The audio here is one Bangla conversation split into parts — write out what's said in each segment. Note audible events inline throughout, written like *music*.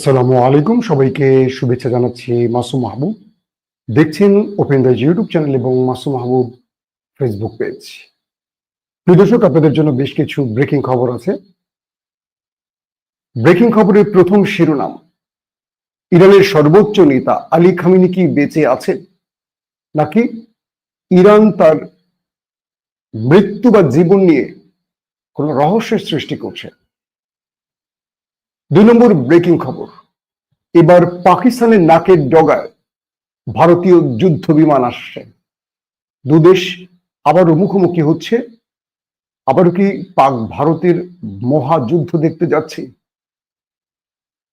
আসসালামু আলাইকুম। সবাইকে শুভেচ্ছা জানাচ্ছি মাসুম মাহবুব দেখছেন ওপেন দ্য ইউটিউব চ্যানেল এবং মাসুম মাহবুব ফেসবুক পেজ প্রিয় দর্শক, আপনাদের জন্য বেশ কিছু ব্রেকিং খবর আছে। ব্রেকিং খবরের প্রথম শিরোনাম, ইরানের সর্বোচ্চ নেতা আলী খামিনি কি বেঁচে আছেন? নাকি ইরান তার মৃত্যু বা জীবন নিয়ে কোনো রহস্যের সৃষ্টি করছে? দুই নম্বর ব্রেকিং খবর। এবার পাকিস্তানের নাকের ডগায় ভারতীয় যুদ্ধ বিমান আসছে। দুদেশ আবারও মুখোমুখি হচ্ছে। আবারও কি পাক ভারতের মহাযুদ্ধ দেখতে যাচ্ছি?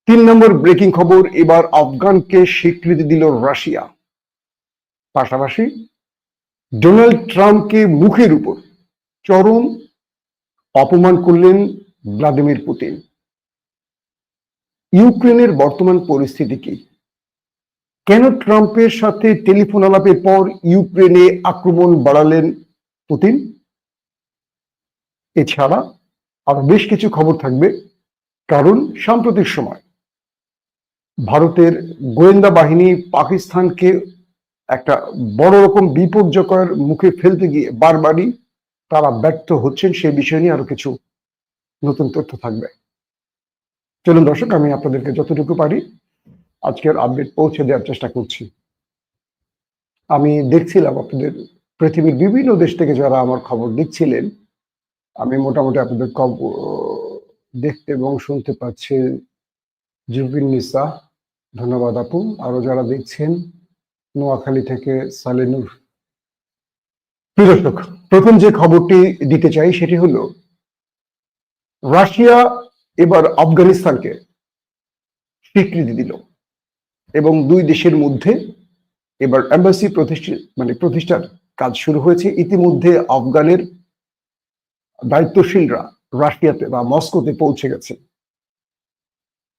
তিন নম্বর ব্রেকিং খবর, এবার আফগানকে স্বীকৃতি দিল রাশিয়া। পাশাপাশি ডোনাল্ড ট্রাম্পকে মুখের উপর চরম অপমান করলেন ভ্লাদিমির পুতিন। ইউক্রেনের বর্তমান পরিস্থিতি কি? কেন ট্রাম্পের সাথে টেলিফোন আলাপের পর ইউক্রেনে আক্রমণ বাড়ালেন পুতিন? এছাড়া আরও বেশ কিছু খবর থাকবে। কারণ সাম্প্রতিক সময় ভারতের গোয়েন্দা বাহিনী পাকিস্তানকে একটা বড় রকম বিপর্যকর মুখে ফেলতে গিয়ে বারবারই তারা ব্যর্থ হচ্ছেন, সে বিষয় নিয়ে আরও কিছু নতুন তথ্য থাকবে। চলুন দর্শক, আমি আপনাদেরকে যতটুকু পারি আজকের আপডেট পৌঁছে দেওয়ার চেষ্টা করছি। আমি দেখছিলাম আপনাদের পৃথিবীর বিভিন্ন দেশ থেকে যারা আমার খবর দিচ্ছিলেন আমি মোটামুটি আপনাদের খবর দেখতে এবং শুনতে পাচ্ছি। জুবিন নিসা, ধন্যবাদ আপু। আরও যারা দেখছেন, নোয়াখালী থেকে সালেনুর। প্রিয় প্রথম যে খবরটি দিতে চাই সেটি হলো, রাশিয়া এবার আফগানিস্তানকে স্বীকৃতি দিল এবং দুই দেশের মধ্যে এবার এম্বাসি প্রতিষ্ঠা মানে প্রতিষ্ঠার কাজ শুরু হয়েছে। ইতিমধ্যে আফগানের দায়িত্বশীলরা রাশিয়াতে বা মস্কোতে পৌঁছে গেছে।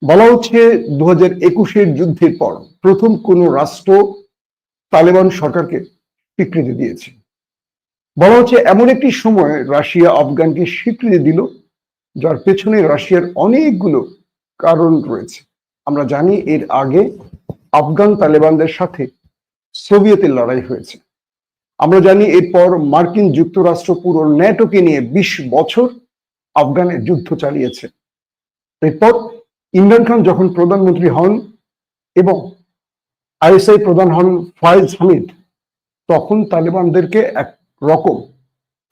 বলা হচ্ছে দু হাজার একুশের যুদ্ধের পর প্রথম কোন রাষ্ট্র তালেবান সরকারকে স্বীকৃতি দিয়েছে। বলা হচ্ছে এমন একটি সময় রাশিয়া আফগানকে স্বীকৃতি দিল যার পেছনে রাশিয়ার অনেকগুলো কারণ রয়েছে। আমরা জানি এর আগে আফগান তালেবানদের সাথে সোভিয়েতের লড়াই হয়েছে। আমরা জানি এরপর মার্কিন যুক্তরাষ্ট্র পুরো ন্যাটোকে নিয়ে বিশ বছর আফগানে যুদ্ধ চালিয়েছে। এরপর ইমরান খান যখন প্রধানমন্ত্রী হন এবং আইএসআই প্রধান হন ফায়েজ হামিদ, তখন তালেবানদেরকে এক রকম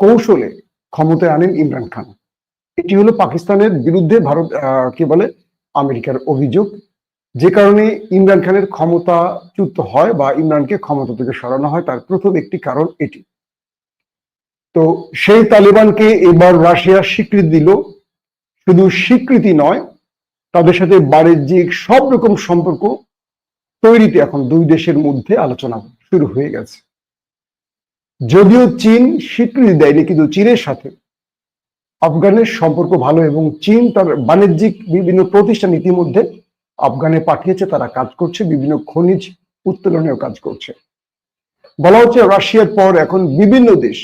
কৌশলে ক্ষমতায় আনেন ইমরান খান। এটি হলো পাকিস্তানের বিরুদ্ধে ভারত কি বলে, আমেরিকার অভিযোগ। যে কারণে ইমরান খানের ক্ষমতাচ্যুত হয় বা ইমরানকে ক্ষমতা থেকে সরানো হয়, তার প্রথম একটি কারণ এটি। তো সেই তালিবানকে এবার রাশিয়া স্বীকৃতি দিল। শুধু স্বীকৃতি নয়, তাদের সাথে বাণিজ্যিক সব রকম সম্পর্ক তৈরিতে এখন দুই দেশের মধ্যে আলোচনা শুরু হয়ে গেছে। যদিও চীন স্বীকৃতি দেয়নি, কিন্তু চীনের সাথে আফগানের সম্পর্ক ভালো এবং চীন তার বাণিজ্যিক বিভিন্ন প্রতিষ্ঠান ইতিমধ্যে আফগানে পাঠিয়েছে, তারা কাজ করছে, বিভিন্ন খনিজ উত্তোলনেও কাজ করছে। বলা হচ্ছে রাশিয়ার পর এখন বিভিন্ন দেশ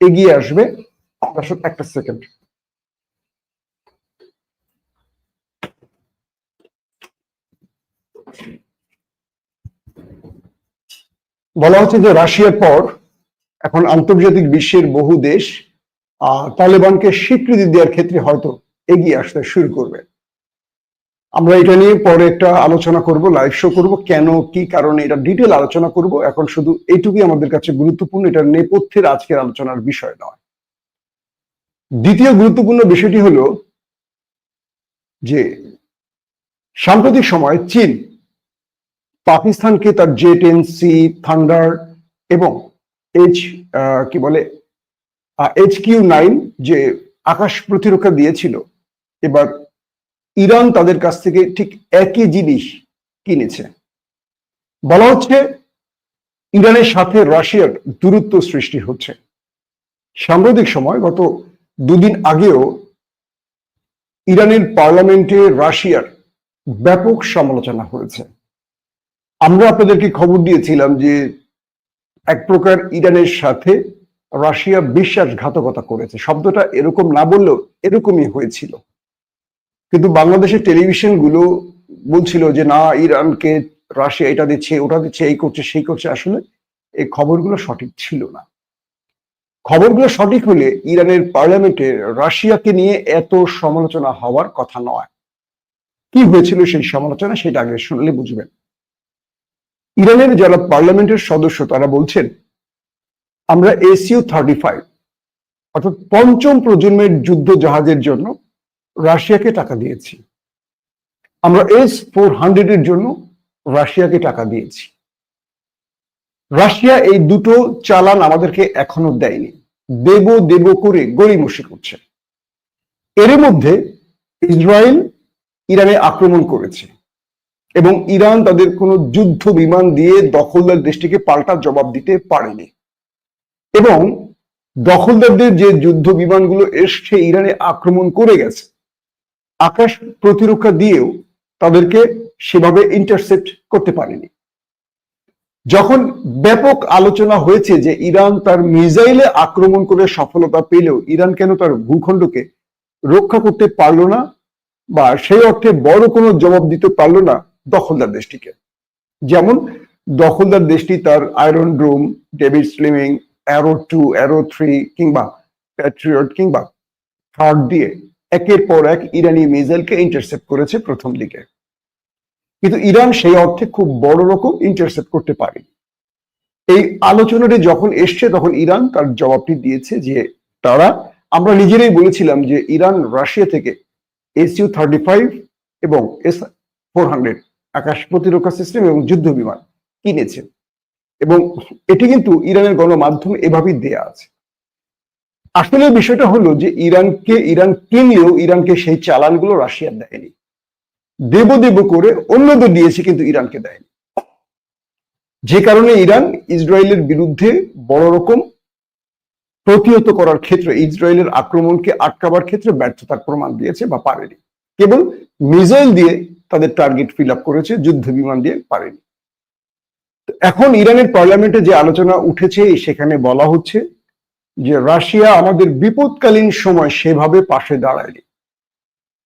এগিয়ে আসবে। একটা সেকেন্ড। বলা হচ্ছে যে রাশিয়ার পর এখন আন্তর্জাতিক বিশ্বের বহু দেশ তালেবানকে স্বীকৃতি দেওয়ার ক্ষেত্রে হয়তো এগিয়ে আসতে শুরু করবে। আমরা এটা নিয়ে পরে একটা আলোচনা করব লাইভ শো করব, কেন, কি কারণে এটা ডিটেল আলোচনা করব। এখন শুধু এইটুকুই আমাদের কাছে গুরুত্বপূর্ণ, এটা নেপথ্যের আজকের আলোচনার বিষয় নয়। দ্বিতীয় গুরুত্বপূর্ণ বিষয়টি হলো যে, সাম্প্রতিক সময় চীন, পাকিস্তানকে তার জেট এন সি থান্ডার এবং এইচ কি বলে এইচ কিউ নাইন যে আকাশ প্রতিরক্ষা দিয়েছিল, এবার ইরান তাদের কাছ থেকে ঠিক একই জিনিস কিনেছে। বলা হচ্ছে, ইরানের সাথে রাশিয়ার দূরত্ব সৃষ্টি হচ্ছে। সাম্প্রতিক সময়, গত দুদিন আগেও ইরানের পার্লামেন্টে রাশিয়ার ব্যাপক সমালোচনা হয়েছে। আমরা আপনাদেরকে খবর দিয়েছিলাম যে এক প্রকার ইরানের সাথে রাশিয়া বিশ্বাসঘাতকতা করেছে। শব্দটা এরকম না বললেও এরকমই হয়েছিল। কিন্তু বাংলাদেশের টেলিভিশনগুলো বলছিল যে, না, ইরানকে রাশিয়া এটা দিচ্ছে, ওটা দিচ্ছে, এই করছে, সেই করছে। আসলে এই খবরগুলো সঠিক ছিল না। খবরগুলো সঠিক হলে ইরানের পার্লামেন্টে রাশিয়াকে নিয়ে এত সমালোচনা হওয়ার কথা নয়। কি হয়েছিল সেই সমালোচনা সেটা আগে শুনলে বুঝবেন। ইরানের যারা পার্লামেন্টের সদস্য, তারা বলছেন আমরা এসইউ থার্টি ফাইভ অর্থাৎ পঞ্চম প্রজন্মের যুদ্ধ জাহাজের জন্য রাশিয়াকে টাকা দিয়েছি। আমরা এস ফোর হান্ড্রেড এর জন্য রাশিয়াকে টাকা দিয়েছি। রাশিয়া এই দুটো চালান আমাদেরকে এখনও দেয়নি। দেব দেব করে গড়িমসি করছে। এর মধ্যে ইসরায়েল ইরানে আক্রমণ করেছে এবং ইরান তাদের কোনো যুদ্ধ বিমান দিয়ে দখলদার দেশটিকে পাল্টা জবাব দিতে পারেনি। এবং দখলদারদের যে যুদ্ধ বিমানগুলো এসছে, ইরানে আক্রমণ করে গেছে, আকাশ প্রতিরক্ষা দিয়েও তাদেরকে সেভাবে ইন্টারসেপ্ট করতে পারেনি। যখন ব্যাপক আলোচনা হয়েছে যে ইরান তার মিসাইলে আক্রমণ করে সফলতা পেলেও ইরান কেন তার ভূখণ্ডকে রক্ষা করতে পারল না, বা সেই অর্থে বড় কোনো জবাব দিতে পারল না দখলদার দেশটিকে। যেমন দখলদার দেশটি তার iron dome David sling arrow two arrow three কিংবা প্যাট্রিয়ট কিংবা থার্ড দিয়ে একের পর এক ইরানি মিসাইলকে ইন্টারসেপ্ট করেছে প্রথম দিকে। কিন্তু ইরান সেই অর্থে খুব বড় রকম ইন্টারসেপ্ট করতে পারে এই আলোচনাটি যখন এসছে, তখন ইরান তার জবাবটি দিয়েছে যে, তারা, আমরা নিজেরাই বলেছিলাম যে ইরান রাশিয়া থেকে এসইউ থার্টি ফাইভ এবং এস ফোর হান্ড্রেড আকাশ প্রতিরক্ষা সিস্টেম এবং যুদ্ধ বিমান কিনেছে। এবং এটি কিন্তু ইরানের গণমাধ্যমে এভাবেই দেয়া আছে। আসলে বিষয়টা হলো যে ইরানকে, ইরান কিনলেও ইরানকে সেই চালানগুলো রাশিয়া দেয়নি। দেব দেব করে অন্যদের দিয়েছে কিন্তু ইরানকে দেয়নি। যে কারণে ইরান ইসরায়েলের বিরুদ্ধে বড় রকম প্রতিহত করার ক্ষেত্রে, ইসরায়েলের আক্রমণকে আটকাবার ক্ষেত্রে ব্যর্থতার প্রমাণ দিয়েছে বা পারেনি। কেবল মিসাইল দিয়ে তাদের টার্গেট ফিল আপ করেছে, যুদ্ধ বিমান দিয়ে পারেনি। এখন ইরানের পার্লামেন্টে যে আলোচনা উঠেছে, সেখানে বলা হচ্ছে যে রাশিয়া আমাদের বিপদকালীন সময় সেভাবে পাশে দাঁড়ায়নি।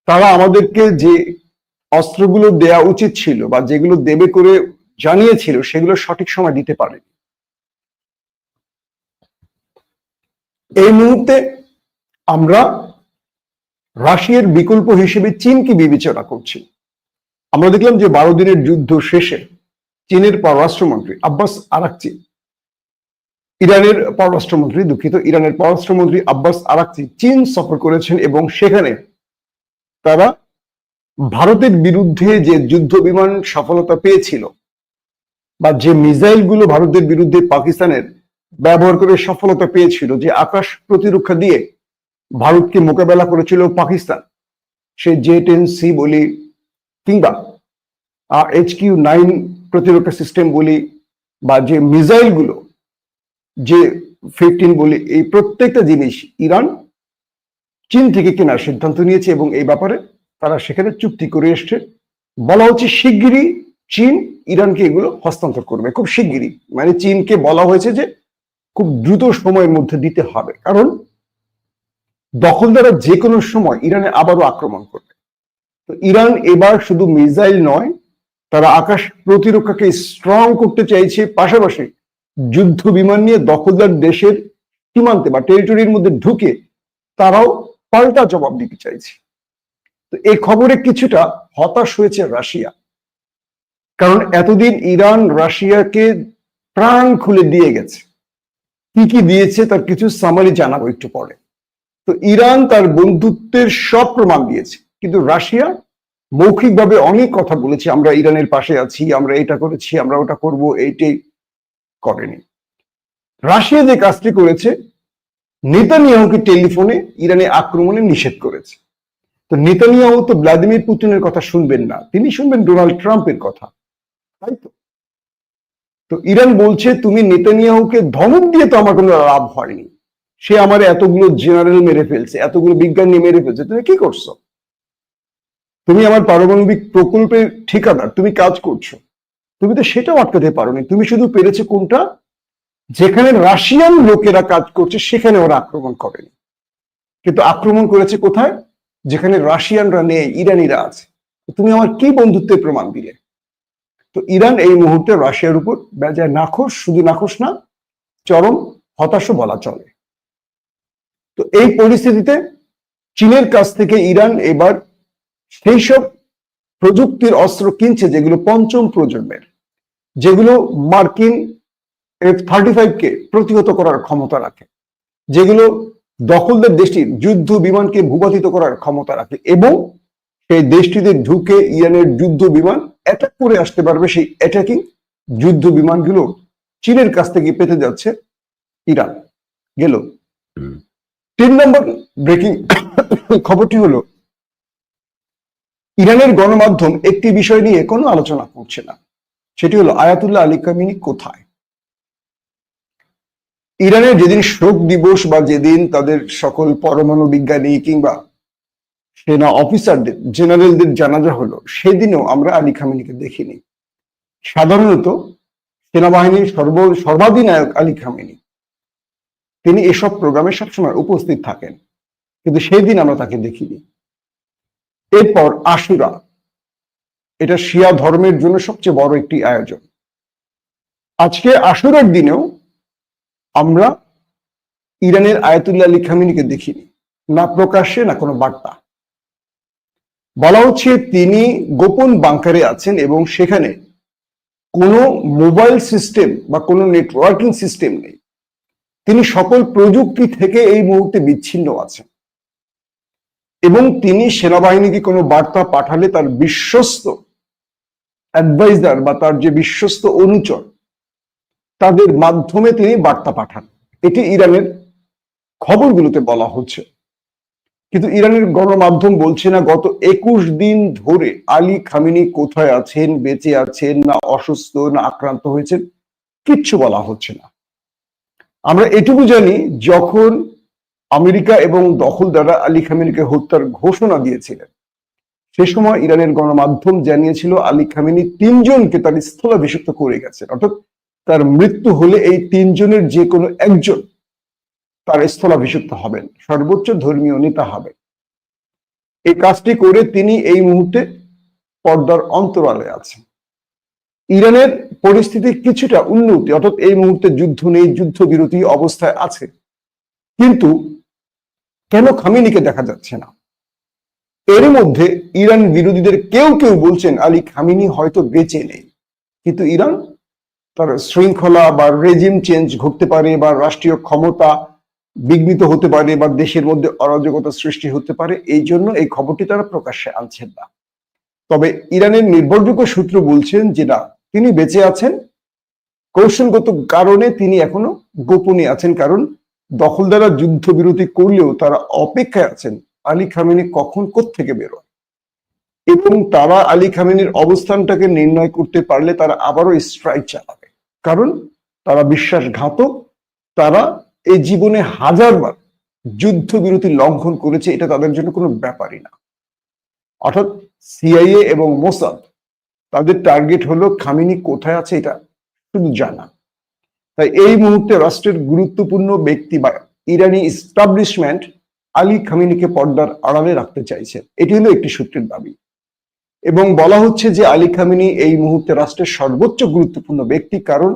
তারা আমাদেরকে যে অস্ত্রগুলো দেয়া উচিত ছিল বা যেগুলো দেবে করে জানিয়েছিল, সেগুলো সঠিক সময় দিতে পারেনি। এই মুহূর্তে আমরা রাশিয়ার বিকল্প হিসেবে চীনকে বিবেচনা করছি। আমরা দেখলাম যে বারো দিনের যুদ্ধ শেষে চীনের পররাষ্ট্রমন্ত্রী আব্বাস আরাকচি। ইরানের পররাষ্ট্রমন্ত্রী দুঃখিত, ইরানের পররাষ্ট্রমন্ত্রী আব্বাস আরাকচি চীন সফর করেছেন এবং সেখানে তারা ভারতের বিরুদ্ধে যে যুদ্ধ বিমান সফলতা পেয়েছিল বা যে মিসাইলগুলো ভারতের বিরুদ্ধে পাকিস্তানের ব্যবহার করে সফলতা পেয়েছিল, যে আকাশ প্রতিরক্ষা দিয়ে ভারতকে মোকাবেলা করেছিল পাকিস্তান সে জে টেন সি বলি কিংবা এইচ কিউ নাইন প্রতিরক্ষা সিস্টেম বলি বা যে মিসাইলগুলো যে ফিফটিন বলি এই প্রত্যেকটা জিনিস ইরান, চীন থেকে কেনার সিদ্ধান্ত নিয়েছে এবং এই ব্যাপারে তারা সেখানে চুক্তি করে এসছে। বলা হচ্ছে শিগগিরই চীন ইরানকে এগুলো হস্তান্তর করবে, খুব শিগগিরই। মানে চীনকে বলা হয়েছে যে খুব দ্রুত সময়ের মধ্যে দিতে হবে, কারণ দখলদারা যে কোনো সময় ইরানে আবারও আক্রমণ করবে। তো ইরান এবার শুধু মিসাইল নয় তারা আকাশ প্রতিরক্ষাকে স্ট্রং করতে চাইছে, পাশাপাশি যুদ্ধ বিমান নিয়ে দখলদার দেশের সীমান্তে বা টেরিটরির মধ্যে ঢুকে তারাও পাল্টা জবাব দিতে চাইছে। তো এই খবরে কিছুটা হতাশ হয়েছে রাশিয়া। কারণ এতদিন ইরান রাশিয়াকে প্রাণ খুলে দিয়ে গেছে। কি কি দিয়েছে তার কিছু সামারি জানাব একটু পরে। তো ইরান তার বন্ধুত্বের সব প্রমাণ দিয়েছে। কিন্তু রাশিয়া মৌখিকভাবে অনেক কথা বলেছি, আমরা ইরানের পাশে আছি, আমরা এটা করেছি, আমরা ওটা করব, এইটাই করেনি। রাশিয়া যে কাজটি করেছে, নেতানিয়াহুকে টেলিফোনে ইরানে আক্রমণে নিষেধ করেছে। তো নেতানিয়াহু তো ভ্লাদিমির পুতিনের কথা শুনবেন না, তিনি শুনবেন ডোনাল্ড ট্রাম্পের কথা, তাই তো? তো ইরান বলছে, তুমি নেতানিয়াহুকে ধমক দিয়ে তো আমার কোনো লাভ হয়নি, সে আমার এতগুলো জেনারেল মেরে ফেলছে, এতগুলো বিজ্ঞানী মেরে ফেলছে, তুমি কি করছ? তুমি আমার পারমাণবিক প্রকল্পের ঠিকাদার তুমি কাজ করছ। তুমি তো সেটাও আটকাতে পারোনি। তুমি শুধু পেরেছে কোনটা? যেখানে রাশিয়ান লোকেরা কাজ করছে, সেখানে ওরা আক্রমণ করেনি। কিন্তু আক্রমণ করেছে কোথায়? যেখানে রাশিয়ানরা নেই, ইরানিরা আছে। তুমি আমার কি বন্ধুত্বের প্রমাণ দিলে? তো ইরান এই মুহূর্তে রাশিয়ার উপর বেজায় নাখোশ, শুধু নাখোশ না, চরম হতাশও বলা চলে। তো এই পরিস্থিতিতে চীনের কাছ থেকে ইরান এবার সেই সব প্রযুক্তির অস্ত্র কিনছে যেগুলো পঞ্চম প্রজন্মের যেগুলো মার্কিন এফ থার্টি ফাইভকে প্রতিহত করার ক্ষমতা রাখে যেগুলো দখলদের দেশটির যুদ্ধ বিমানকে ভূপাতিত করার ক্ষমতা রাখে এবং সেই দেশটিতে ঢুকে ইরানের যুদ্ধ বিমান অ্যাটাক করে আসতে পারবে সেই অ্যাটাকিং যুদ্ধ বিমানগুলো চীনের কাছ থেকে পেতে যাচ্ছে ইরান। গেল। তিন নম্বর ব্রেকিং *coughs* খবরটি হলো ইরানের গণমাধ্যম একটি বিষয় নিয়ে কোনো আলোচনা করছে না। সেটি হলো আয়াতুল্লাহ আলী কামিনী কোথায়? ইরানের যেদিন শোক দিবস বা যেদিন তাদের সকল পরমাণু বিজ্ঞানী কিংবা সেনা অফিসারদের, জেনারেলদের জানাজা হলো, সেদিনও আমরা আলী খামিনিকে দেখিনি। সাধারণত সেনাবাহিনীর সর্ব, সর্বাধিনায়ক আলী খামিনি। তিনি এসব প্রোগ্রামে সবসময় উপস্থিত থাকেন, কিন্তু সেই দিন আমরা তাকে দেখিনি। এরপর আশুরা। এটা শিয়া ধর্মের জন্য সবচেয়ে বড় একটি আয়োজন। আজকে আশুরার দিনেও আমরা ইরানের আয়াতুল্লাহ আলী খামিনীকে দেখিনি। না প্রকাশ্যে, না কোনো বার্তা। বলা হচ্ছে তিনি গোপন বাংকারে আছেন এবং সেখানে কোনো মোবাইল সিস্টেম বা কোনো নেটওয়ার্কিং সিস্টেম নেই। তিনি সকল প্রযুক্তি থেকে এই মুহূর্তে বিচ্ছিন্ন আছেন। এবং তিনি সেনাবাহিনীকে কোনো বার্তা পাঠালে তার বিশ্বস্ত অ্যাডভাইজার বা তার যে বিশ্বস্ত অনুচর, তাদের মাধ্যমে তিনি বার্তা পাঠান। এটি ইরানের খবরগুলোতে বলা হচ্ছে। কিন্তু ইরানের গণমাধ্যম বলছে না, গত একুশ দিন ধরে আলী খামিনি কোথায় আছেন, বেঁচে আছেন, না অসুস্থ, না আক্রান্ত হয়েছেন, কিচ্ছু বলা হচ্ছে না। আমরা এটুকু জানি, যখন আমেরিকা এবং দখলদাররা আলী খামিনিকে হত্যার ঘোষণা দিয়েছিলেন। সে সময় ইরানের গণমাধ্যম জানিয়েছিল, আলী খামিনি তিনজনকে তার স্থলাভিষিক্ত করে গেছেন। অর্থাৎ তার মৃত্যু হলে এই তিনজনের যে কোনো একজন তার স্থলাভিষিক্ত হবেন। সর্বোচ্চ ধর্মীয় নেতা হবেন। এই কাজটি করে তিনি এই মুহূর্তে পর্দার অন্তরালে আছেন। ইরানের পরিস্থিতি কিছুটা উন্নতি, অর্থাৎ এই মুহূর্তে যুদ্ধ নেই, যুদ্ধবিরতি অবস্থায় আছে। কিন্তু কেন খামিনিকে দেখা যাচ্ছে না? এর মধ্যে ইরান বিরোধীদের কেউ কেউ বলছেন, আলী খামিনি হয়তো বেঁচে নেই। কিন্তু ইরান তার শৃঙ্খলা বা রেজিম চেঞ্জ ঘটতে পারে বা রাষ্ট্রীয় ক্ষমতা বিঘ্নিত হতে পারে বা দেশের মধ্যে অরাজকতা সৃষ্টি হতে পারে, এই জন্য এই খবরটি তারা প্রকাশ্যে আনছেন না। তবে ইরানের নির্ভরযোগ্য সূত্র বলছেন যে না, তিনি বেঁচে আছেন। কৌশলগত কারণে তিনি এখনও গোপনে আছেন, কারণ দখলদারা যুদ্ধবিরতি করলেও তারা অপেক্ষায় আছেন, আলী খামিনি কখন থেকে বেরোয়? এবং তারা আলী খামিনির অবস্থানটাকে নির্ণয় করতে পারলে তারা আবারও স্ট্রাইক চালাবে। কারণ তারা বিশ্বাসঘাতক, তারা এই জীবনে হাজারবার যুদ্ধবিরতি লঙ্ঘন করেছে, এটা তাদের জন্য কোনো ব্যাপারই না। অর্থাৎ সিআইএ এবং মোসাদ, তাদের টার্গেট হলো খামিনি কোথায় আছে এটা শুধু জানা। তাই এই মুহূর্তে রাষ্ট্রের গুরুত্বপূর্ণ ব্যক্তি বা ইরানি ইস্টাবলিশমেন্ট আলী খামিনিকে পর্দার আড়ালে রাখতে চাইছে। এটি হলো একটি সূত্রের দাবি। এবং বলা হচ্ছে যে আলী খামিনি এই মুহূর্তে রাষ্ট্রের সর্বোচ্চ গুরুত্বপূর্ণ ব্যক্তি, কারণ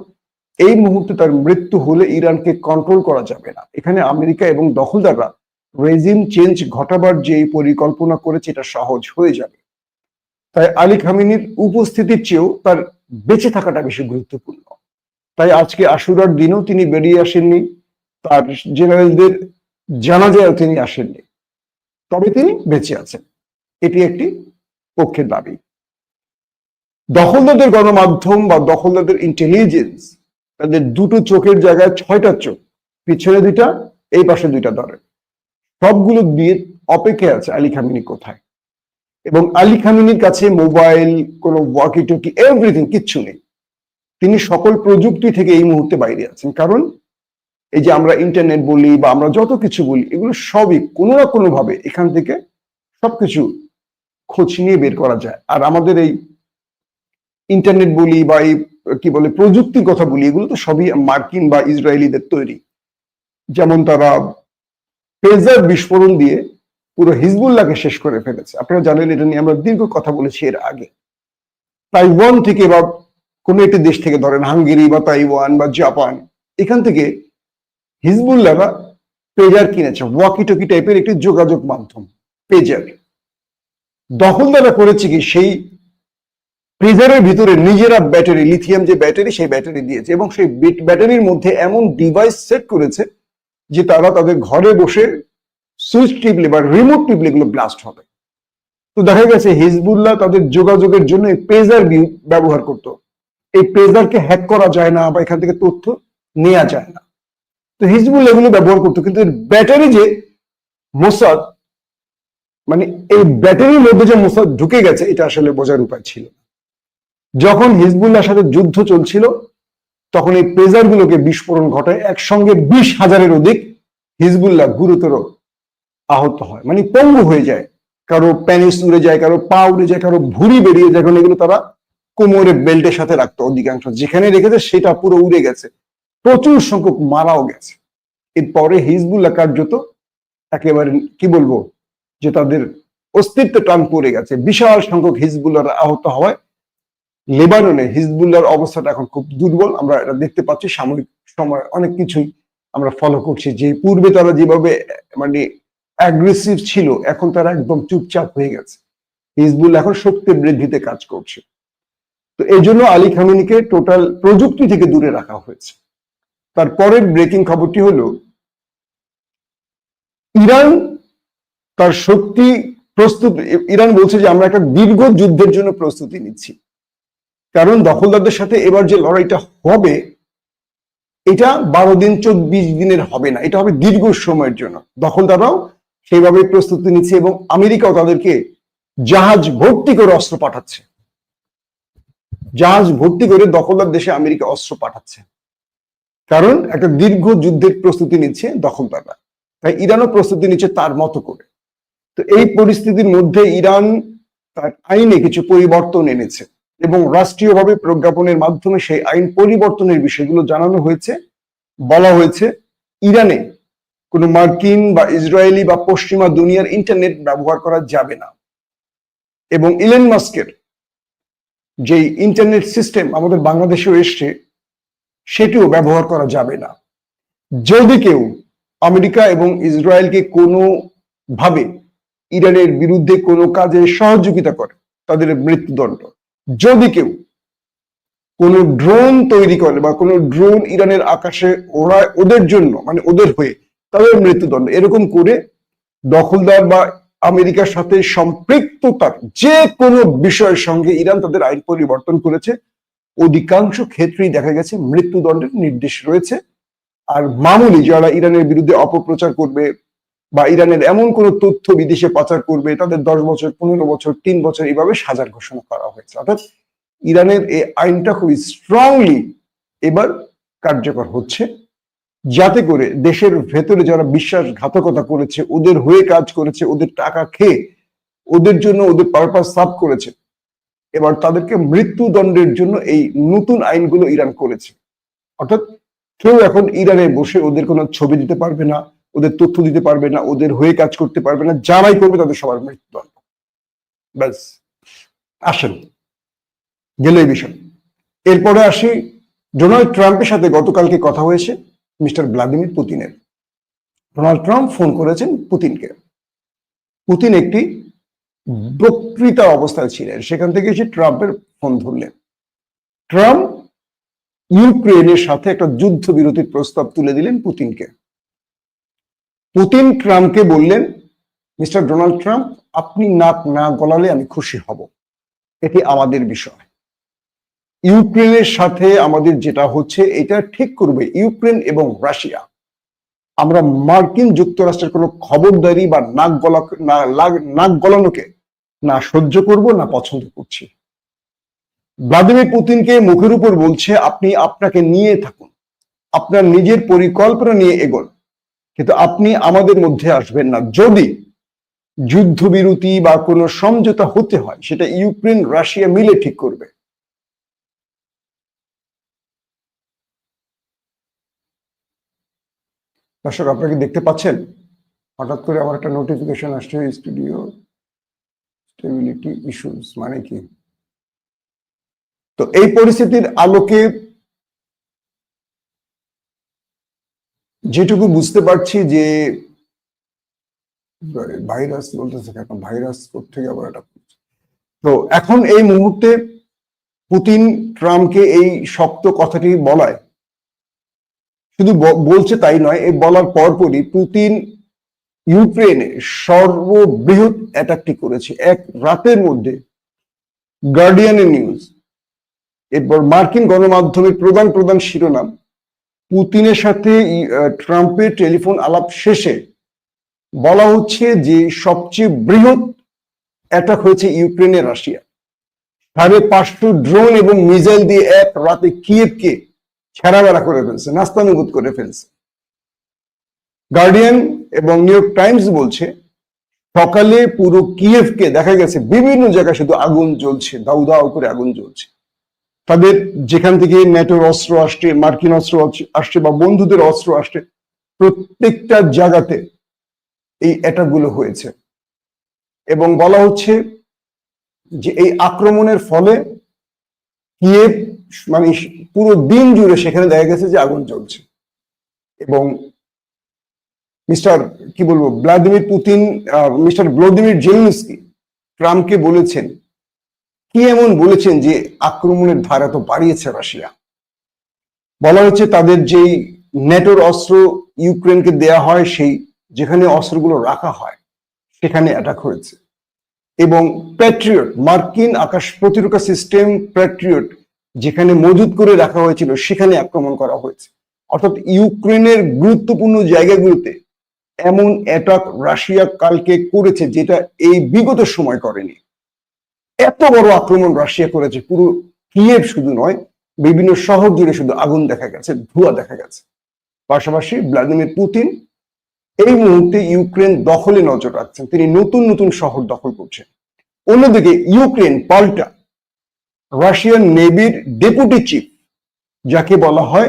এই মুহূর্তে তার মৃত্যু হলে ইরানকে কন্ট্রোল করা যাবে না। এখানে আমেরিকা এবং দখলদাররা রেজিম চেঞ্জ ঘটাবার যে পরিকল্পনা করেছে, এটা সহজ হয়ে যাবে। তাই আলী খামিনির উপস্থিতির চেয়েও তার বেঁচে থাকাটা বেশি গুরুত্বপূর্ণ। তাই আজকে আশুরার দিনও তিনি বেরিয়ে আসেননি, তার জেনারেলদের জানা যায় তিনি আসেননি। তবে তিনি বেঁচে আছেন। এটি একটি পক্ষের দাবি। দখলদারদের গণমাধ্যম বা দখলদারদের ইন্টেলিজেন্স তাদের দুটো চোখের জায়গায় ছয়টা চোখ, পিছনে দুইটা, এই পাশে দুইটা ধরে। সবগুলো দিয়ে অপেক্ষায় আছে আলী খামিনি কোথায়? এবং আলী খামিনির কাছে মোবাইল, কোনো ওয়াকি টকি এভরিথিং কিচ্ছু নেই। তিনি সকল প্রযুক্তি থেকে এই মুহূর্তে বাইরে আছেন। কারণ এই যে আমরা ইন্টারনেট বলি বা আমরা যত কিছু বলি, এগুলো সবই কোনো না কোনো ভাবে এখান থেকে সবকিছু খোঁজ নিয়ে বের করা যায়। আর আমাদের এই ইন্টারনেট বলি বা এই, কি বলে, প্রযুক্তির কথা বলি, এগুলো তো সবই মার্কিন বা ইসরায়েলিদের তৈরি। যেমন তারা পেজার বিস্ফোরণ দিয়ে পুরো হিজবুল্লাহকে শেষ করে ফেলেছে। আপনারা জানেন এটা নিয়ে আমরা দীর্ঘ কথা বলেছি এর আগে। তাইওয়ান থেকে বা কোনো একটি দেশ থেকে ধরেন হাঙ্গেরি বা তাইওয়ান বা জাপান, এখান থেকে হিজবুল্লাহরা পেজার কিনেছে ওয়াকি টকি টাইপের একটি যোগাযোগ মাধ্যম, পেজার। দখলদারা করেছে কি? সেই প্রিজারের ভিতরে নিজেরা ব্যাটারি লিথিয়াম যে ব্যাটারি, সেই ব্যাটারি দিয়েছে এবং সেই ব্যাটারির মধ্যে এমন ডিভাইস সেট করেছে যে তারা তাদের ঘরে বসে সুইচ টিপলে বা রিমোট টিপলে এগুলো ব্লাস্ট হবে। তো দেখা গেছে হিজবুল্লাহ তাদের যোগাযোগের জন্য পেজার ব্যবহার করত। এই পেজারকে হ্যাক করা যায় না বা এখান থেকে তথ্য নেওয়া যায় না। তো হিজবুল্লাহ এগুলো ব্যবহার করতো, কিন্তু ব্যাটারি যে মোসাদ মানে এই ব্যাটারির মধ্যে যে মোসাদ ঢুকে গেছে, এটা আসলে বোঝার উপায় ছিল যখন হিজবুল্লাহর সাথে যুদ্ধ চলছিল, তখন এই পেজার গুলোকে বিস্ফোরণ ঘটায়, একসঙ্গে বিশ হাজারের অধিক হিজবুল্লাহ গুরুতর আহত হয়। মানে পঙ্গু হয়ে যায়, কারও প্যানিস উড়ে যায়, কারও পা উড়ে যায়, কারও ভুঁড়ি বেরিয়ে যায়, কারণ এগুলো তারা কোমরে বেল্টের সাথে রাখতো অধিকাংশ। যেখানে রেখেছে সেটা পুরো উড়ে গেছে। প্রচুর সংখ্যক মারাও গেছে। এরপরে হিজবুল্লাহ কার্যত একেবারে কি বলব? যে তাদের অস্তিত্ব টান পড়ে গেছে। বিশাল সংখ্যক হিজবুল্লাহ আহত হওয়ায় লেবাননে হিজবুল্লাহর অবস্থাটা এখন খুব দুর্বল। আমরা এটা দেখতে পাচ্ছি। সাময়িক সময় অনেক কিছুই আমরা ফলো করছি। যে পূর্বে তারা যেভাবে মানে অ্যাগ্রেসিভ ছিল, এখন তারা একদম চুপচাপ হয়ে গেছে। হিজবুল এখন শক্তি বৃদ্ধিতে কাজ করছে। তো এই জন্য আলী খামিনিকে টোটাল প্রযুক্তি থেকে দূরে রাখা হয়েছে। তারপরের ব্রেকিং খবরটি হলো, ইরান তার শক্তি প্রস্তুত, ইরান বলছে যে আমরা একটা দীর্ঘ যুদ্ধের জন্য প্রস্তুতি নিচ্ছি। কারণ দখলদারদের সাথে এবার যে লড়াইটা হবে, এটা বারো দিন, চব্বিশ দিনের হবে না, এটা হবে দীর্ঘ সময়ের জন্য। দখলদাররাও সেইভাবে প্রস্তুতি নিচ্ছে এবং আমেরিকাও তাদেরকে জাহাজ ভর্তি করে অস্ত্র পাঠাচ্ছে। জাহাজ ভর্তি করে দখলদার দেশে আমেরিকা অস্ত্র পাঠাচ্ছে। কারণ একটা দীর্ঘ যুদ্ধের প্রস্তুতি নিচ্ছে দখলদাররা। তাই ইরানও প্রস্তুতি নিচ্ছে তার মতো করে। তো এই পরিস্থিতির মধ্যে ইরান তার আইনে কিছু পরিবর্তন এনেছে এবং রাষ্ট্রীয়ভাবে প্রজ্ঞাপনের মাধ্যমে সেই আইন পরিবর্তনের বিষয়গুলো জানানো হয়েছে, বলা হয়েছে। ইরানে কোনো মার্কিন বা ইসরায়েলি বা পশ্চিমা দুনিয়ার ইন্টারনেট ব্যবহার করা যাবে না। এবং ইলেন মাস্কের যে ইন্টারনেট সিস্টেম আমাদের বাংলাদেশেও এসছে, সেটিও ব্যবহার করা যাবে না। যদি কেউ আমেরিকা এবং ইসরায়েলকে কোনো ভাবে ইরানের বিরুদ্ধে কোনো কাজে সহযোগিতা করে, তাদের মৃত্যুদণ্ড। যদি কেউ কোনো ড্রোন তৈরি করে বা কোনো ড্রোন ইরানের আকাশে ওরা ওদের জন্য মানে ওদের হয়ে, তাদের মৃত্যুদণ্ড। এরকম করে দখলদার বা আমেরিকার সাথে সম্পৃক্ততার যে কোনো বিষয়ের সঙ্গে ইরান তাদের আইন পরিবর্তন করেছে। অধিকাংশ ক্ষেত্রেই দেখা গেছে মৃত্যুদণ্ডের নির্দেশ রয়েছে। আর মামুলি যারা ইরানের বিরুদ্ধে অপপ্রচার করবে বা ইরানের এমন কোন তথ্য বিদেশে পাচার করবে, তাদের দশ বছর, পনেরো বছর, তিন বছর এইভাবে সাজার ঘোষণা করা হয়েছে। অর্থাৎ ইরানের এই আইনটা খুবই স্ট্রংলি এবার কার্যকর হচ্ছে। যাতে করে দেশের ভেতরে যারা বিশ্বাসঘাতকতা করেছে, ওদের হয়ে কাজ করেছে, ওদের টাকা খেয়ে, ওদের জন্য ওদের পারপাস সাফ করেছে। এবার তাদেরকে মৃত্যুদণ্ডের জন্য এই নতুন আইনগুলো ইরান করেছে। অর্থাৎ কেউ এখন ইরানে বসে ওদের কোনো ছবি দিতে পারবে না, ওদের তথ্য দিতে পারবে না, ওদের হয়ে কাজ করতে পারবে না, যারাই করবে তাদের সবার মৃত্যুদণ্ড। ব্যাস, আসেন, গেল এই বিষয়। এরপরে আসি, ডোনাল্ড ট্রাম্পের সাথে গতকালকে কথা হয়েছে। মিস্টার ভ্লাদিমির পুতিনের। ডোনাল্ড ট্রাম্প ফোন করেছেন পুতিনকে। পুতিন একটি বক্তৃতা অবস্থায় ছিলেন। সেখান থেকে এসে ট্রাম্পের ফোন ধরলেন। ট্রাম্প ইউক্রেনের সাথে একটা যুদ্ধ বিরতির প্রস্তাব তুলে দিলেন পুতিনকে। পুতিন ট্রাম্পকে বললেন, মিস্টার ডোনাল্ড ট্রাম্প, আপনি নাক না গলালে আমি খুশি হব। এটি আমাদের বিষয়। ইউক্রেনের সাথে আমাদের যেটা হচ্ছে, এটা ঠিক করবে ইউক্রেন এবং রাশিয়া। আমরা মার্কিন যুক্তরাষ্ট্রের কোনো খবরদারি বা নাক গলা নাক গলানোকে না সহ্য করব, না পছন্দ করছি। ভ্লাদিমির পুতিনকে মুখের উপর বলছে, আপনি আপনাকে নিয়ে থাকুন। আপনার নিজের পরিকল্পনা নিয়ে এগোন। কিন্তু আপনি আমাদের মধ্যে আসবেন না। যদি যুদ্ধবিরতি বা কোনো সমঝোতা হতে হয়, সেটা ইউক্রেন রাশিয়া মিলে ঠিক করবে। দর্শক আপনাকে দেখতে পাচ্ছেন? হঠাৎ করে আমার একটা নোটিফিকেশন আসছে স্টুডিও স্টেবিলিটি ইস্যুস মানে কি? তো এই পরিস্থিতির আলোকে যেটুকু বুঝতে পারছি যে ভাইরাস বলতেছে এখন ভাইরাস থেকে আবার এটা? তো এখন এই মুহূর্তে পুতিন ট্রাম্পকে এই শক্ত কথাটি বলায় শুধু বলছে তাই নয় এই বলার পরপরই পুতিন ইউক্রেনে সর্ববৃহৎ অ্যাটাকটি করেছে। এক রাতের মধ্যে গার্ডিয়ানের নিউজ এরপর মার্কিন গণমাধ্যমের প্রধান প্রধান শিরোনাম। পুতিনের সাথে ট্রাম্পের টেলিফোন আলাপ শেষে বলা হচ্ছে যে সবচেয়ে বৃহৎ অ্যাটাক হয়েছে ইউক্রেনে রাশিয়া। সাড়ে পাঁচশো ড্রোন এবং মিসাইল দিয়ে এক রাতে কিয়েভকে ছেড়াবেড়া করে ফেলছে নাস্তানুবোধ করে ফেলছে। গার্ডিয়ান এবং নিউ ইয়র্ক টাইমস বলছে, সকালে পুরো কিয়েভকে দেখা গেছে, বিভিন্ন জায়গায় শুধু আগুন জ্বলছে, দাউ দাউ করে আগুন জ্বলছে। তাদের যেখান থেকে ন্যাটোর অস্ত্র আসছে, মার্কিন অস্ত্র আসছে বা বন্ধুদের অস্ত্র আসছে, প্রত্যেকটা জায়গাতে এই অ্যাটাকগুলো হয়েছে। এবং বলা হচ্ছে যে এই আক্রমণের ফলে কিয়েভ মানে পুরো দিন জুড়ে সেখানে দেখা গেছে যে আগুন জ্বলছে। এবং মিস্টার, কি বলব, Vladimir Putin mister Vladimir Zelensky ট্রাম্পকে বলেছেন, কি এমন বলেছেন যে আক্রমণের ধারা তো বাড়িয়েছে রাশিয়া? বলা হচ্ছে তাদের যেই নেটোর অস্ত্র ইউক্রেনকে দেয়া হয়, সেই যেখানে অস্ত্রগুলো রাখা হয়, সেখানে অ্যাটাক হয়েছে। এবং প্যাট্রিয়ট মার্কিন আকাশ প্রতিরক্ষা সিস্টেম প্যাট্রিয়ট যেখানে মজুত করে রাখা হয়েছিল, সেখানে আক্রমণ করা হয়েছে। অর্থাৎ ইউক্রেনের গুরুত্বপূর্ণ জায়গাগুলোতে এমন অ্যাটাক রাশিয়া কালকে করেছে, যেটা এই বিগত সময় করেনি। এত বড় আক্রমণ রাশিয়া করেছে, পুরো কিয়েভ শুধু নয়, বিভিন্ন শহর জুড়ে শুধু আগুন দেখা গেছে, ধোঁয়া দেখা গেছে। পাশাপাশি ভ্লাদিমির পুতিন এই মুহূর্তে ইউক্রেন দখলে নজর রাখছেন। তিনি নতুন নতুন শহর দখল করছেন। অন্যদিকে ইউক্রেন পাল্টা রাশিয়ান নেভির ডেপুটি চিফ যাকে বলা হয়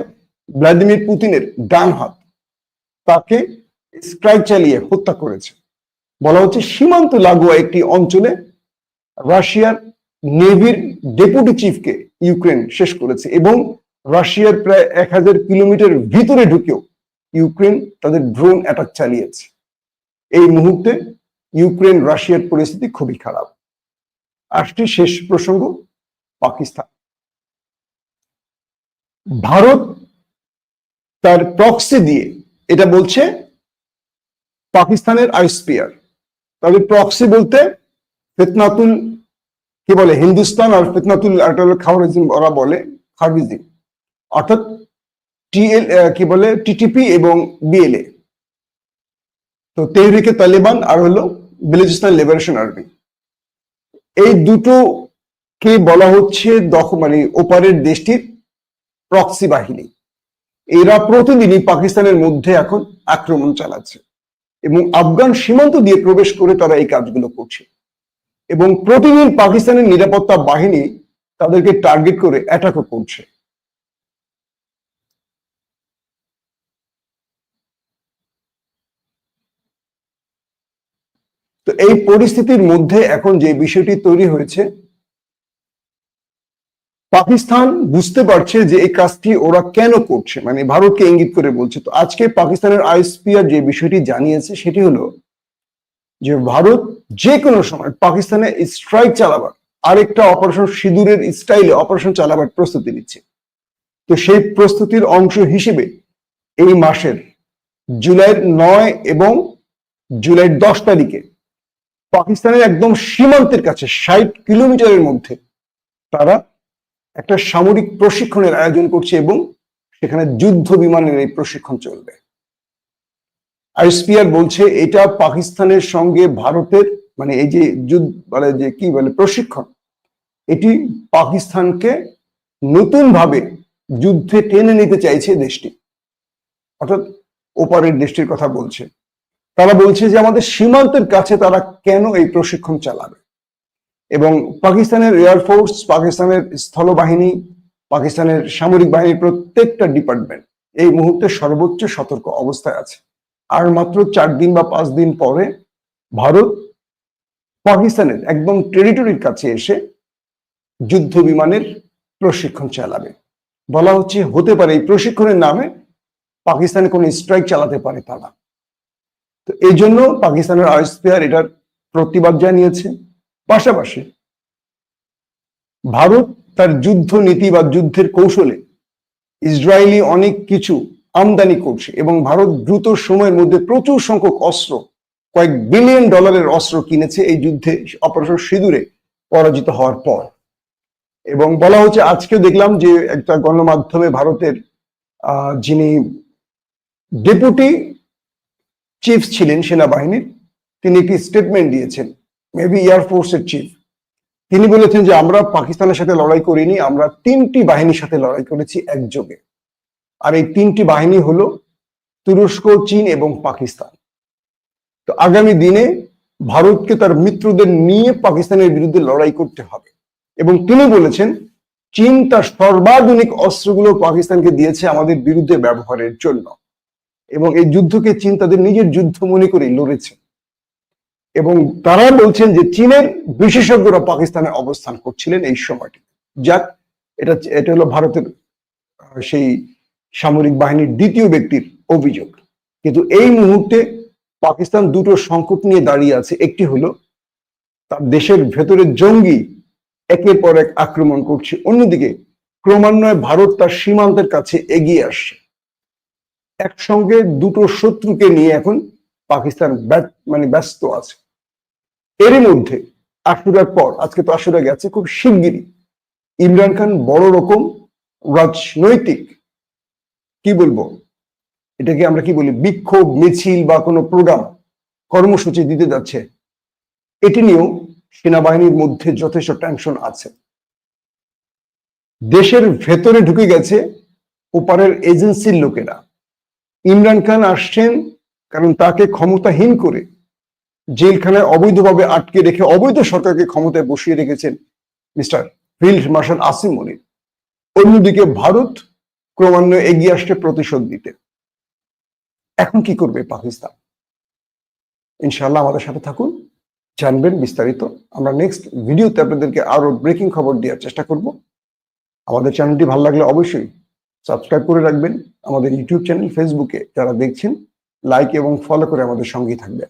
ভ্লাদিমির পুতিনের ডান হাত, তাকে স্ট্রাইক চালিয়ে হত্যা করেছে। বলা হচ্ছে সীমান্ত লাগোয়া একটি অঞ্চলে রাশিয়ার নেভির ডেপুটি চিফকে ইউক্রেন শেষ করেছে এবং রাশিয়ার প্রায় এক হাজার কিলোমিটার ভিতরে ঢুকেও ইউক্রেন তাদের ড্রোন অ্যাটাক চালিয়েছে। এই মুহূর্তে ইউক্রেন রাশিয়ার পরিস্থিতি খুবই খারাপ। আসছি শেষ প্রসঙ্গ পাকিস্তান। ভারত তার প্রক্সি দিয়ে এটা বলছে পাকিস্তানের আইসপিআর তবে প্রক্সি বলতে ফিতনাতুল, কি বলে, হিন্দুস্তান আর ফিতনাতুল খাওয়ারিজিম ওরা বলে খারবিজিম অর্থাৎ টিএল কি বলে, টিটিপি এবং বিএলএ। তো তেহরিকে তালিবান আর হলো বেলুচিস্তান লিবারেশন আর্মি। এই দুটো কে বলা হচ্ছে দখ মানে ওপারের দেশটির প্রক্সি বাহিনী। এরা প্রতিদিনই পাকিস্তানের মধ্যে এখন আক্রমণ চালাচ্ছে এবং আফগান সীমান্ত দিয়ে প্রবেশ করে তারা এই কাজগুলো করছে। এবং প্রতিদিন পাকিস্তানের নিরাপত্তা বাহিনী তাদেরকে টার্গেট করে অ্যাটাকও করছে। তো এই পরিস্থিতির মধ্যে এখন যে বিষয়টি তৈরি হয়েছে পাকিস্তান বুঝতে পারছে যে এই কাজটি ওরা কেন করছে। মানে ভারতকে ইঙ্গিত করে বলছে। তো আজকে পাকিস্তানের আইএসপিআর যে বিষয়টি জানিয়েছে, সেটি হলো যে ভারত যে কোনো সময় পাকিস্তানে স্ট্রাইক চালাবার, আরেকটা অপারেশন সিঁদুরের স্টাইলে অপারেশন চালাবার প্রস্তুতি নিচ্ছে। তো সেই প্রস্তুতির অংশ হিসেবে এই মাসের জুলাইয়ের নয় এবং জুলাইয়ের দশ তারিখে পাকিস্তানের একদম সীমান্তের কাছে ষাট কিলোমিটারের মধ্যে তারা একটা সামরিক প্রশিক্ষণের আয়োজন করছে এবং সেখানে যুদ্ধ বিমানের এই প্রশিক্ষণ চলবে। আইএসপিআর বলছে, এটা পাকিস্তানের সঙ্গে ভারতের মানে এই যে যুদ্ধ মানে যে কি বলে, প্রশিক্ষণ, এটি পাকিস্তানকে নতুন ভাবে যুদ্ধে টেনে নিতে চাইছে দেশটি। অর্থাৎ ওপারের দেশটির কথা বলছে। তারা বলছে যে আমাদের সীমান্তের কাছে তারা কেন এই প্রশিক্ষণ চালাবে? এবং পাকিস্তানের এয়ারফোর্স পাকিস্তানের স্থলবাহিনী, পাকিস্তানের সামরিক বাহিনীর প্রত্যেকটা ডিপার্টমেন্ট এই মুহূর্তে সর্বোচ্চ সতর্ক অবস্থায় আছে। আর মাত্র চার দিন বা পাঁচ দিন পরে ভারত পাকিস্তানের একদম টেরিটরির কাছে এসে যুদ্ধ বিমানের প্রশিক্ষণ চালাবে। বলা হচ্ছে হতে পারে এই প্রশিক্ষণের নামে পাকিস্তানে কোনো স্ট্রাইক চালাতে পারে তারা। তো এই জন্য পাকিস্তানের আইএসপিআর এটার প্রতিবাদ জানিয়েছে। পাশাপাশি ভারত তার যুদ্ধ নীতি বা যুদ্ধের কৌশলে ইসরায়েলি অনেক কিছু আমদানি করছে এবং ভারত দ্রুত সময়ের মধ্যে প্রচুর সংখ্যক অস্ত্র, কয়েক বিলিয়ন ডলারের অস্ত্র কিনেছে এই যুদ্ধে অপারেশন সিঁদুরে পরাজিত হওয়ার পর। এবং বলা হচ্ছে, আজকেও দেখলাম যে একটা গণমাধ্যমে ভারতের যিনি ডেপুটি চিফ ছিলেন সেনাবাহিনীর, তিনি একটি স্টেটমেন্ট দিয়েছেন মেবি এয়ারফোর্সের চিফ তিনি বলেছেন যে, আমরা পাকিস্তানের সাথে লড়াই করিনি, আমরা তিনটি বাহিনীর সাথে লড়াই করেছি একযোগে। আর এই তিনটি বাহিনী হলো তুরস্ক, চীন এবং পাকিস্তান। তো আগামী দিনে ভারতকে তার মিত্রদের নিয়ে পাকিস্তানের বিরুদ্ধে লড়াই করতে হবে। এবং তিনি বলেছেন, চীন তার সর্বাধুনিক অস্ত্রগুলো পাকিস্তানকে দিয়েছে আমাদের বিরুদ্ধে ব্যবহারের জন্য। এবং এই যুদ্ধকে চীন তাদের নিজের যুদ্ধ মনে করে লড়েছে। এবং তারা বলছেন যে চীনের বিশেষজ্ঞরা পাকিস্তানে অবস্থান করছিলেন এই সময়টি যাক, এটা এটা হলো ভারতের সেই সামরিক বাহিনীর দ্বিতীয় ব্যক্তির অভিযোগ। কিন্তু এই মুহূর্তে পাকিস্তান দুটো সংকট নিয়ে দাঁড়িয়ে আছে। একটি হলো, তার দেশের ভেতরে জঙ্গি একের পর এক আক্রমণ করছে, অন্যদিকে ক্রমান্বয়ে ভারত তার সীমান্তের কাছে এগিয়ে আসছে। একসঙ্গে দুটো শত্রুকে নিয়ে এখন পাকিস্তান মানে ব্যস্ত আছে। এরই মধ্যে আশুরার পর, আজকে তো আশুরা গেছে, খুব শিগগিরই ইমরান খান বড় রকম রাজনৈতিক, কি বলব? এটাকে আমরা কি বলি, বিক্ষোভ, মিছিল বা কোনো প্রোগ্রাম কর্মসূচি দিতে যাচ্ছে। এটি নিয়েও সেনাবাহিনীর মধ্যে যথেষ্ট টেনশন আছে। দেশের ভেতরে ঢুকে গেছে ওপারের এজেন্সির লোকেরা। ইমরান খান আসছেন কারণ তাকে ক্ষমতাহীন করে জেলখানায় অবৈধভাবে আটকে রেখে অবৈধ সরকারকে ক্ষমতায় বসিয়ে রেখেছেন mister field marshal Asim Munir অন্যদিকে ভারত ক্রমান্বয়ে এগিয়ে আসছে প্রতিশোধ দিতে এখন কি করবে পাকিস্তান? ইনশাআল্লাহ আমাদের সাথে থাকুন, জানবেন বিস্তারিত। আমরা নেক্সট ভিডিওতে আপনাদেরকে আরও ব্রেকিং খবর দেওয়ার চেষ্টা করব। আমাদের চ্যানেলটি ভালো লাগলে অবশ্যই সাবস্ক্রাইব করে রাখবেন। আমাদের ইউটিউব চ্যানেল ফেসবুকে যারা দেখছেন লাইক এবং ফলো করে আমাদের সঙ্গেই থাকবেন।